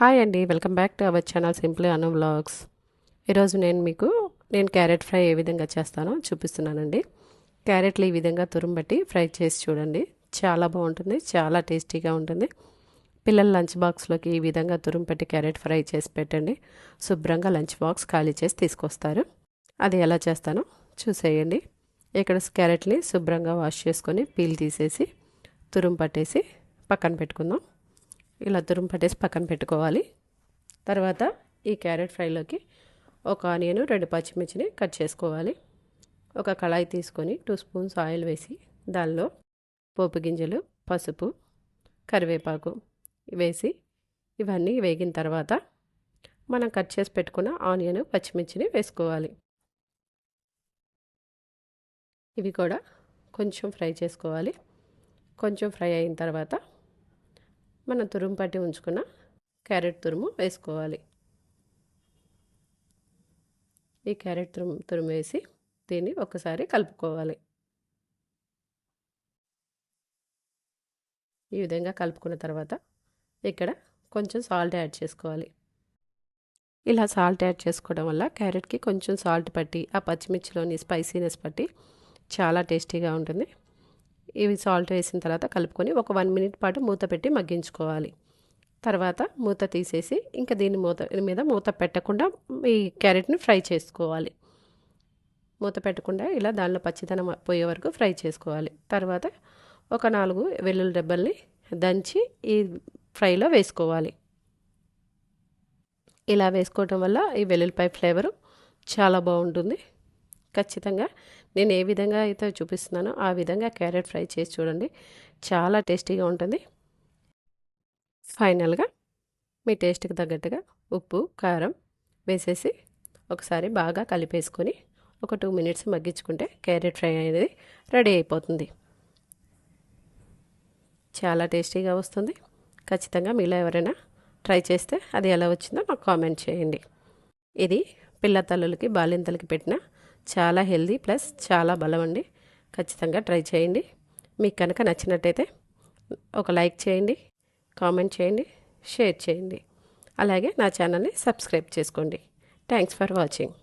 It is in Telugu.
హాయ్ అండి. Welcome back to our channel simply Anu vlogs. ఈరోజు నేను మీకు నేను క్యారెట్ ఫ్రై ఏ విధంగా చేస్తానో చూపిస్తున్నానండి. క్యారెట్లు ఈ విధంగా తురుంబట్టి ఫ్రై చేసి చూడండి. చాలా బాగుంటుంది చాలా టేస్టీగా ఉంటుంది. పిల్లల లంచ్ బాక్స్లోకి ఈ విధంగా తురుంపట్టి క్యారెట్ ఫ్రై చేసి పెట్టండి. శుభ్రంగా లంచ్ బాక్స్ ఖాళీ చేసి తీసుకొస్తారు. అది ఎలా చేస్తానో చూసేయండి. ఇక్కడ క్యారెట్ని శుభ్రంగా వాష్ చేసుకొని పీల్ తీసేసి తురుం పట్టేసి పక్కన పెట్టుకుందాం. ఇలా తురుము పట్టేసి పక్కన పెట్టుకోవాలి. తర్వాత ఈ క్యారెట్ ఫ్రైలోకి ఒక ఆనియన్ రెండు పచ్చిమిర్చిని కట్ చేసుకోవాలి. ఒక కళాయి తీసుకొని టూ స్పూన్స్ ఆయిల్ వేసి దానిలో పోపు గింజలు పసుపు కరివేపాకు వేసి ఇవన్నీ వేగిన తర్వాత మనం కట్ చేసి పెట్టుకున్న ఆనియన్ పచ్చిమిర్చిని వేసుకోవాలి. ఇవి కూడా కొంచెం ఫ్రై చేసుకోవాలి. కొంచెం ఫ్రై అయిన తర్వాత మనం తురుము పట్టి ఉంచుకున్న క్యారెట్ తురుము వేసుకోవాలి. ఈ క్యారెట్ తురుము తురుము వేసి దీన్ని ఒకసారి కలుపుకోవాలి. ఈ విధంగా కలుపుకున్న తర్వాత ఇక్కడ కొంచెం సాల్ట్ యాడ్ చేసుకోవాలి. ఇలా సాల్ట్ యాడ్ చేసుకోవడం వల్ల క్యారెట్కి కొంచెం సాల్ట్ పట్టి ఆ పచ్చిమిర్చిలోని స్పైసీనెస్ పట్టి చాలా టేస్టీగా ఉంటుంది. ఇవి సాల్ట్ వేసిన తర్వాత కలుపుకొని ఒక వన్ మినిట్ పాటు మూత పెట్టి మగ్గించుకోవాలి. తర్వాత మూత తీసేసి ఇంకా దీని మూత మీద మూత పెట్టకుండా ఈ క్యారెట్ని ఫ్రై చేసుకోవాలి. మూత పెట్టకుండా ఇలా దానిలో పచ్చిదనం పోయే వరకు ఫ్రై చేసుకోవాలి. తర్వాత ఒక నాలుగు వెల్లుల్లి డబ్బల్ని దంచి ఈ ఫ్రైలో వేసుకోవాలి. ఇలా వేసుకోవటం వల్ల ఈ వెల్లుల్లిపాయ ఫ్లేవరు చాలా బాగుంటుంది. ఖచ్చితంగా నేను ఏ విధంగా అయితే చూపిస్తున్నానో ఆ విధంగా క్యారెట్ ఫ్రై చేసి చూడండి. చాలా టేస్టీగా ఉంటుంది. ఫైనల్గా మీ టేస్ట్కి తగ్గట్టుగా ఉప్పు కారం వేసేసి ఒకసారి బాగా కలిపేసుకొని ఒక టూ మినిట్స్ మగ్గించుకుంటే క్యారెట్ ఫ్రై అనేది రెడీ అయిపోతుంది. చాలా టేస్టీగా వస్తుంది. ఖచ్చితంగా మీలో ఎవరైనా ట్రై చేస్తే అది ఎలా వచ్చిందో నాకు కామెంట్ చేయండి. ఇది పిల్ల తల్లులకి బాలింతలకి పెట్టిన చాలా హెల్దీ ప్లస్ చాలా బలం అండి. ఖచ్చితంగా ట్రై చేయండి. మీకు కనుక నచ్చినట్టయితే ఒక లైక్ చేయండి కామెంట్ చేయండి షేర్ చేయండి. అలాగే నా ఛానల్ని సబ్స్క్రైబ్ చేసుకోండి. Thanks for watching.